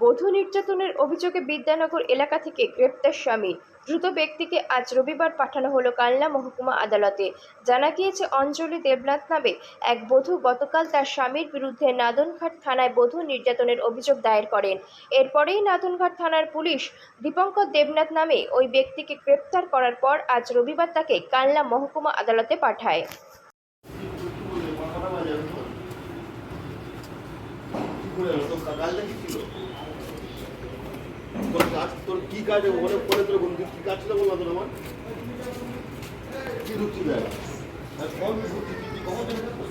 বধূ নির্যাতনের অভিযোগে বিদ্যানগর এলাকা থেকে গ্রেপ্তার স্বামী। দ্রুত ব্যক্তিকে আজ রবিবার পাঠানো হলো কালনা মহকুমা আদালতে। জানা গিয়েছে, অঞ্জলি দেবনাথ নামে এক বধূ গতকাল তার স্বামীর বিরুদ্ধে নাদনঘাট থানায় বধূ নির্যাতনের অভিযোগ দায়ের করেন। এরপরেই নাদনঘাট থানার পুলিশ দীপঙ্কর দেবনাথ নামে ওই ব্যক্তিকে গ্রেপ্তার করার পর আজ রবিবার তাকে কালনা মহকুমা আদালতে পাঠায়? তোর কাজ তোর কি কাজ ওখানে করে তোর বন্ধু কি কাজ ছিল তোর আমার কি ঢুকছি কখন ঢুকছিস?